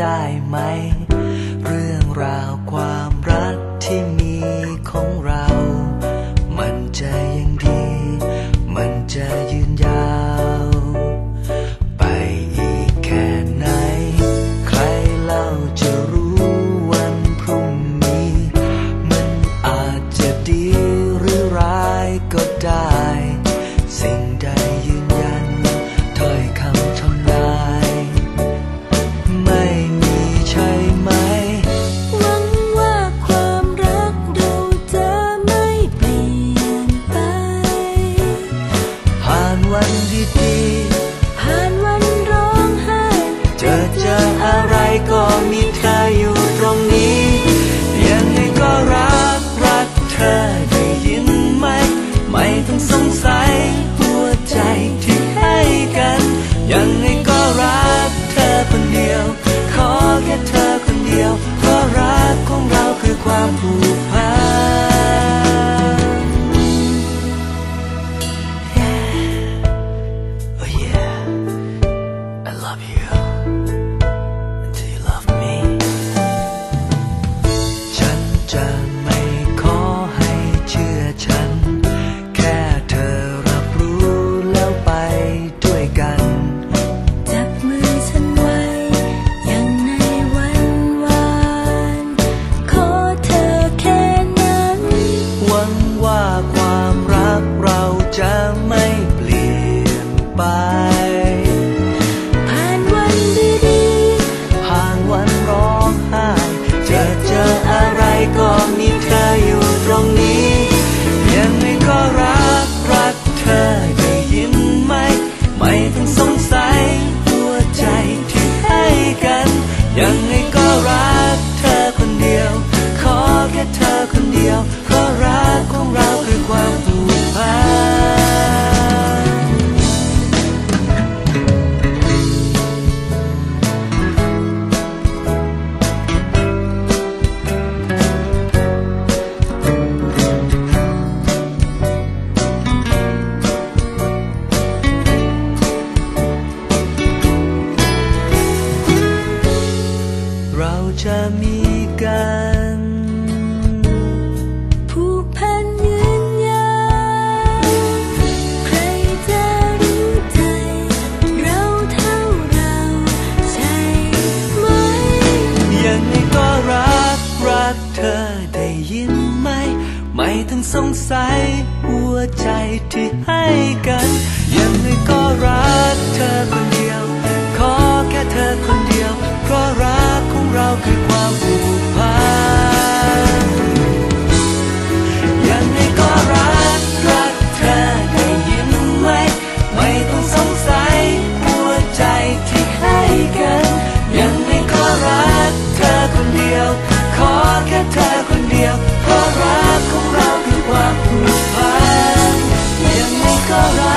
ได้ไหม conmigo. กันผูกพันยืนยาวใครจะรู้ใจ เราเท่าเราใช่ไหม ยังไงก็รัก รักเธอได้ยินไหม ไม่ต้องสงสัย หัวใจที่ให้กัน ยังไงก็รักเธอ alright.